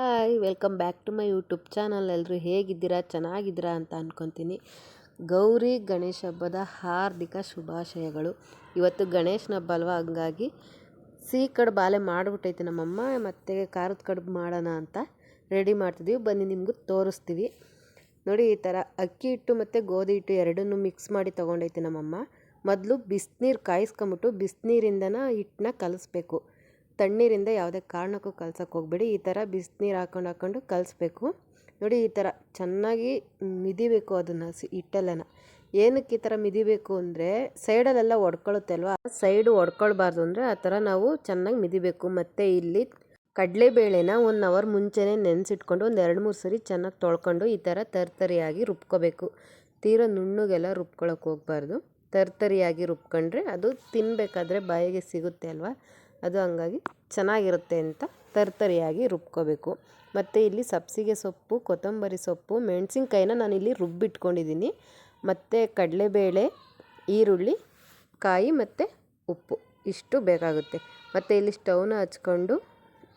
Hi, welcome back to my YouTube channel. ಎಲ್ಲರೂ ಹೇಗಿದ್ದೀರಾ? ಚೆನ್ನಾಗಿದ್ದೀರಾ ಅಂತ ಅಂದ್ಕೊತೀನಿ ಗೌರಿ ಗಣೇಶ ಹಬ್ಬದ ಹಾರ್ದಿಕ ಶುಭಾಶಯಗಳು. ಇವತ್ತು ಗಣೇಶನ ಹಬ್ಬ ಅಲ್ವಾ? ಹಂಗಾಗಿ ಸಿಹಿ ಕಡುಬು ಬಾಲೆ ಮಾಡಿಬಿಟ್ಟೈತೆ ನಮ್ಮಮ್ಮ. ಮತ್ತು ಖಾರದ ಕಡುಬು ಮಾಡೋಣ ಅಂತ ರೆಡಿ ಮಾಡ್ತಿದ್ದೀವಿ ಬನ್ನಿ, ನಿಮಗೂ ತೋರಿಸ್ತೀವಿ. ನೋಡಿ, ಈ ಥರ ಅಕ್ಕಿ ಹಿಟ್ಟು ಮತ್ತು ಗೋಧಿ ಹಿಟ್ಟು ಎರಡನ್ನೂ ಮಿಕ್ಸ್ ಮಾಡಿ ತೊಗೊಂಡೈತೆ ನಮ್ಮಮ್ಮ. ಮೊದಲು ಬಿಸಿನೀರು ಕಾಯಿಸ್ಕೊಂಬಿಟ್ಟು ಬಿಸಿನೀರಿಂದನ ಹಿಟ್ಟನ್ನ ಕಲಿಸ್ಬೇಕು. ತಣ್ಣೀರಿಂದ ಯಾವುದೇ ಕಾರಣಕ್ಕೂ ಕಲ್ಸಕ್ಕೆ ಹೋಗಬೇಡಿ. ಈ ಥರ ಬಿಸಿನೀರು ಹಾಕೊಂಡು ಹಾಕೊಂಡು ಕಲಿಸ್ಬೇಕು. ನೋಡಿ, ಈ ಥರ ಚೆನ್ನಾಗಿ ಮಿದಿಬೇಕು ಅದನ್ನು ಸಿ ಹಿಟ್ಟೆಲ್ಲನ. ಏನಕ್ಕೆ ಈ ಥರ ಮಿದಿಬೇಕು ಅಂದರೆ ಸೈಡಲ್ಲೆಲ್ಲ ಒಡ್ಕೊಳುತ್ತೆ ಅಲ್ವಾ ಸೈಡು ಒಡ್ಕೊಳ್ಬಾರ್ದು ಅಂದರೆ ಆ ಥರ ನಾವು ಚೆನ್ನಾಗಿ ಮಿದಿಬೇಕು. ಮತ್ತು ಇಲ್ಲಿ ಕಡಲೆಬೇಳೆನ ಒನ್ ಅವರ್ ಮುಂಚೆನೇ ನೆನೆಸಿಟ್ಕೊಂಡು ಒಂದು ಎರಡು ಮೂರು ಸರಿ ಚೆನ್ನಾಗಿ ತೊಳ್ಕೊಂಡು ಈ ಥರ ತರ್ತರಿಯಾಗಿ ರುಬ್ಕೋಬೇಕು. ತೀರ ನುಣ್ಣಗೆಲ್ಲ ರುಬ್ಕೊಳಕ್ಕೆ ಹೋಗ್ಬಾರ್ದು. ತರ್ತರಿಯಾಗಿ ರುಬ್ಕೊಂಡ್ರೆ ಅದು ತಿನ್ನಬೇಕಾದ್ರೆ ಬಾಯಿಗೆ ಸಿಗುತ್ತೆ ಅಲ್ವಾ? ಅದು ಹಂಗಾಗಿ ಚೆನ್ನಾಗಿರುತ್ತೆ ಅಂತ ತರ್ತರಿಯಾಗಿ ರುಬ್ಕೋಬೇಕು. ಮತ್ತು ಇಲ್ಲಿ ಸಬ್ಸಿಗೆ ಸೊಪ್ಪು, ಕೊತ್ತಂಬರಿ ಸೊಪ್ಪು, ಮೆಣಸಿನ್ಕಾಯಿನ ನಾನಿಲ್ಲಿ ರುಬ್ಬಿಟ್ಕೊಂಡಿದ್ದೀನಿ. ಮತ್ತು ಕಡಲೆಬೇಳೆ, ಈರುಳ್ಳಿ, ಕಾಯಿ ಮತ್ತು ಉಪ್ಪು ಇಷ್ಟು ಬೇಕಾಗುತ್ತೆ. ಮತ್ತು ಇಲ್ಲಿ ಸ್ಟವ್ನ ಹಚ್ಕೊಂಡು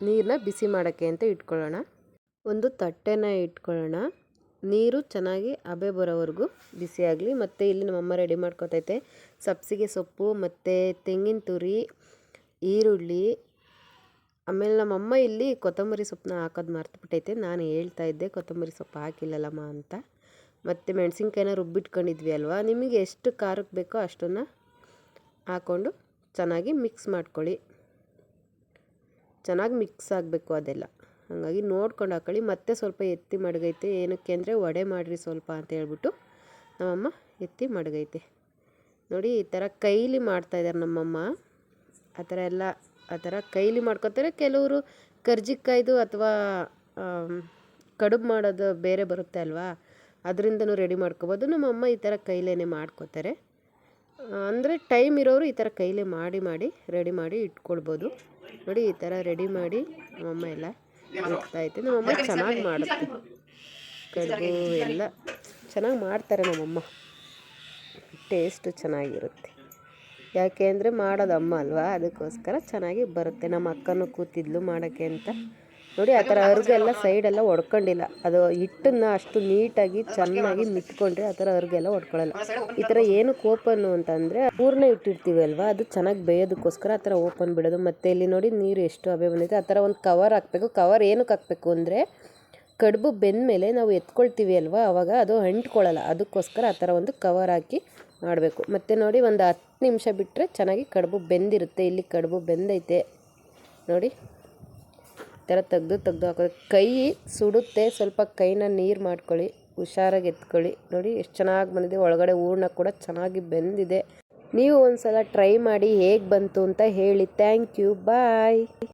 ನೀರನ್ನ ಬಿಸಿ ಮಾಡೋಕ್ಕೆ ಅಂತ ಇಟ್ಕೊಳ್ಳೋಣ. ಒಂದು ತಟ್ಟೆನ ಇಟ್ಕೊಳ್ಳೋಣ. ನೀರು ಚೆನ್ನಾಗಿ ಹಬೆ ಬರೋವರೆಗೂ ಬಿಸಿಯಾಗಲಿ ಮತ್ತು ಇಲ್ಲಿ ನಮ್ಮಮ್ಮ ರೆಡಿ ಮಾಡ್ಕೊತೈತೆ. ಸಬ್ಸಿಗೆ ಸೊಪ್ಪು, ಮತ್ತು ತೆಂಗಿನ ತುರಿ ಈರುಳ್ಳಿ. ಆಮೇಲೆ ನಮ್ಮಮ್ಮ ಇಲ್ಲಿ ಕೊತ್ತಂಬರಿ ಸೊಪ್ಪನ್ನ ಹಾಕೋದು ಮರ್ತುಬಿಟ್ಟೈತೆ. ನಾನು ಹೇಳ್ತಾ ಇದ್ದೆ ಕೊತ್ತಂಬರಿ ಸೊಪ್ಪು ಹಾಕಿಲ್ಲಲ್ಲಮ್ಮ ಅಂತ. ಮತ್ತು ಮೆಣಸಿನ್ಕಾಯಿನ ರುಬ್ಬಿಟ್ಕೊಂಡಿದ್ವಿ ಅಲ್ವಾ? ನಿಮಗೆ ಎಷ್ಟು ಖಾರಕ್ಕೆ ಬೇಕೋ ಅಷ್ಟನ್ನು ಹಾಕ್ಕೊಂಡು ಚೆನ್ನಾಗಿ ಮಿಕ್ಸ್ ಮಾಡ್ಕೊಳ್ಳಿ. ಚೆನ್ನಾಗಿ ಮಿಕ್ಸ್ ಆಗಬೇಕು ಅದೆಲ್ಲ. ಹಾಗಾಗಿ ನೋಡ್ಕೊಂಡು ಹಾಕೊಳ್ಳಿ. ಮತ್ತೆ ಸ್ವಲ್ಪ ಎತ್ತಿ ಮಡಗೈತೆ. ಏನಕ್ಕೆ ಅಂದರೆ ವಡೆ ಮಾಡಿರಿ ಸ್ವಲ್ಪ ಅಂತ ಹೇಳ್ಬಿಟ್ಟು ನಮ್ಮಮ್ಮ ಎತ್ತಿ ಮಡಗೈತೆ. ನೋಡಿ ಈ ಥರ ಕೈಲಿ ಮಾಡ್ತಾಯಿದ್ದಾರೆ ನಮ್ಮಮ್ಮ. ಆ ಥರ ಎಲ್ಲ ಆ ಥರ ಕೈಲಿ ಮಾಡ್ಕೊತಾರೆ. ಕೆಲವರು ಕರ್ಜಿಕಾಯ್ದು ಅಥವಾ ಕಡುಬು ಮಾಡೋದು ಬೇರೆ ಬರುತ್ತೆ ಅಲ್ವಾ? ಅದರಿಂದನೂ ರೆಡಿ ಮಾಡ್ಕೊಬೋದು. ನಮ್ಮಮ್ಮ ಈ ಥರ ಕೈಲೇ ಮಾಡ್ಕೋತಾರೆ. ಅಂದರೆ ಟೈಮ್ ಇರೋರು ಈ ಥರ ಕೈಲೇ ಮಾಡಿ ಮಾಡಿ, ರೆಡಿ ಮಾಡಿ ಇಟ್ಕೊಳ್ಬೋದು. ನೋಡಿ, ಈ ಥರ ರೆಡಿ ಮಾಡಿ ನಮ್ಮಮ್ಮ ಎಲ್ಲ ನಮ್ಮ ನಮ್ಮಮ್ಮ ಚೆನ್ನಾಗಿ ಮಾಡುತ್ತೆ. ಕಡುಬು ಎಲ್ಲ ಚೆನ್ನಾಗಿ ಮಾಡ್ತಾರೆ ನಮ್ಮಮ್ಮ ಟೇಸ್ಟು ಚೆನ್ನಾಗಿರುತ್ತೆ. ಯಾಕೆ ಅಂದರೆ ಮಾಡೋದು ಅಮ್ಮ ಅಲ್ವಾ? ಅದಕ್ಕೋಸ್ಕರ ಚೆನ್ನಾಗಿ ಬರುತ್ತೆ. ನಮ್ಮ ಅಕ್ಕನೂ ಕೂತಿದ್ಲು ಮಾಡೋಕ್ಕೆ ಅಂತ. ನೋಡಿ, ಆ ಥರ ಅವ್ರಿಗೆಲ್ಲ ಸೈಡೆಲ್ಲ ಒಡ್ಕೊಂಡಿಲ್ಲ ಅದು ಹಿಟ್ಟನ್ನು ಅಷ್ಟು ನೀಟಾಗಿ ಚೆನ್ನಾಗಿ ಮಿಟ್ಕೊಂಡ್ರೆ ಆ ಥರ ಅರ್ಗೆಲ್ಲ ಒಡ್ಕೊಳ್ಳಲ್ಲ ಈ ಥರ ಏನಕ್ಕೆ ಓಪನ್ನು ಅಂತಂದರೆ ಪೂರ್ಣ ಇಟ್ಟಿರ್ತೀವಿ ಅಲ್ವಾ? ಅದು ಚೆನ್ನಾಗಿ ಬೇಯೋದಕ್ಕೋಸ್ಕರ ಆ ಥರ ಓಪನ್ ಬಿಡೋದು. ಮತ್ತು ಇಲ್ಲಿ ನೋಡಿ ನೀರು ಎಷ್ಟು ಹಬೆ ಬಂದಿದೆ. ಆ ಥರ ಒಂದು ಕವರ್ ಹಾಕಬೇಕು. ಕವರ್ ಏನಕ್ಕೆ ಹಾಕಬೇಕು ಅಂದರೆ, ಕಡುಬು ಬೆಂದ ಮೇಲೆ ನಾವು ಎತ್ಕೊಳ್ತೀವಿ ಅಲ್ವಾ? ಅವಾಗ ಅದು ಅಂಟ್ಕೊಳ್ಳಲ್ಲ. ಅದಕ್ಕೋಸ್ಕರ ಆ ಥರ ಒಂದು ಕವರ್ ಹಾಕಿ ಮಾಡಬೇಕು. ಮತ್ತು ನೋಡಿ ಒಂದು ಹತ್ತು ನಿಮಿಷ ಬಿಟ್ಟರೆ ಚೆನ್ನಾಗಿ ಕಡುಬು ಬೆಂದಿರುತ್ತೆ. ಇಲ್ಲಿ ಕಡುಬು ಬೆಂದೈತೆ. ನೋಡಿ, ಈ ಥರ ತೆಗ್ದು ತೆಗ್ದು ಹಾಕೋದು. ಕೈ ಸುಡುತ್ತೆ. ಸ್ವಲ್ಪ ಕೈನ ನೀರು ಮಾಡ್ಕೊಳ್ಳಿ. ಹುಷಾರಾಗಿ ಎತ್ಕೊಳ್ಳಿ. ನೋಡಿ, ಎಷ್ಟು ಚೆನ್ನಾಗಿ ಬಂದಿದೆ. ಒಳಗಡೆ ಹೂರ್ಣ ಕೂಡ ಚೆನ್ನಾಗಿ ಬೆಂದಿದೆ. ನೀವು ಒಂದು ಸಲ ಟ್ರೈ ಮಾಡಿ ಹೇಗೆ ಬಂತು ಅಂತ ಹೇಳಿ. Thank you. ಬಾಯ್.